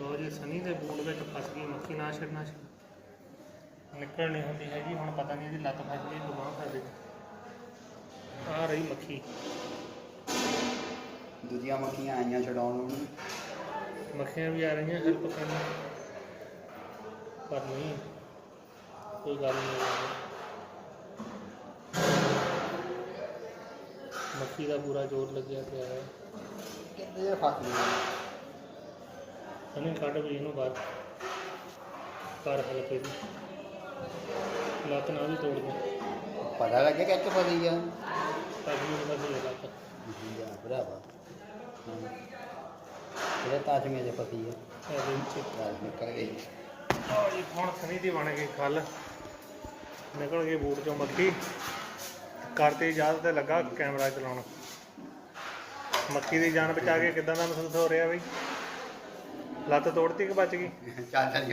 ਲੋ ਜੀ ਸਨੀ ਦੇ ਬੂਟ ਵਿੱਚ ਫਸ ਗਈ ਮੱਖੀ ਨਾ ਛੱਡਣਾ ਨਿਕਲ ਨਹੀਂ ਹੁੰਦੀ ਹੈਗੀ ਹੁਣ ਪਤਾ ਨਹੀਂ ਇਹਦੀ ਲੱਤ ਫਸ ਗਈ ਦੁਬਾਰਾ ਫਸ ਗਈ। ਆ ਰਹੀ ਮੱਖੀ। ਦੂਜੀਆਂ ਮੱਖੀਆਂ ਆਈਆਂ ਛਡਾਉਣ ਨੂੰ। ਮੱਖੀਆਂ ਵੀ ਆ ਰਹੀਆਂ ਹੈਲਪ ਕਰਨ। ਪਰ ਨਹੀਂ ਕੋਈ ਗੱਲ ਨਹੀਂ ਮੱਖੀ ਦਾ ਪੂਰਾ ਜ਼ੋਰ ਲੱਗਿਆ ਪਿਆ ਹੈ। ਕਿੱਥੇ ਫਸ ਗਈ ਸਨੀ ਕੱਢ ਵੀ ਇਹਨੂੰ ਬਾਹਰ ਕਰ ਹੈਲਪ ਇਹਦੀ ਲੱਤ ਨਾਲ ਵੀ ਤੋੜ ਦੇ ਪਤਾ ਲੱਗਿਆ ਕਿ ਇੱਥੇ ਫਸੀ ਆ? ਤਾਂ ਵੀ ਉਹਦਾ ਵੀ ਲੱਤ। ਜੀ ਆ ਭਰਾਵਾ। ਹਾਂ ਇਹਦੇ ਤਾਜ ਮੇ ਜੇ ਫਸੀ ਆ। ਇਹਦੇ ਵਿੱਚ ਯਾਰ ਨਿਕਲ ਗਈ। ਆ ਜੀ ਹੁਣ ਸਨੀ ਦੀ ਬਣ ਗਈ ਖੱਲ। ਨਿਕਲ ਗਏ ਬੂਟ ਚੋਂ ਮੱਖੀ ਕਰਤੇ ਇਜਾਜ਼ਤ ਤੇ ਲੱਗਾ ਕੈਮਰਾ ਚਲਾਉਣ। ਮੱਖੀ ਦੀ ਜਾਨ ਬਚਾ ਕੇ ਕਿਦਾਂ ਦਾ ਮਹਿਸੂਸ ਹੋ ਰਿਹਾ ਬਈ? ਲੱਤ ਤੋੜਤੀ ਕਿ ਬਚ ਗਈ? ਚੱਲ ਚੱਲ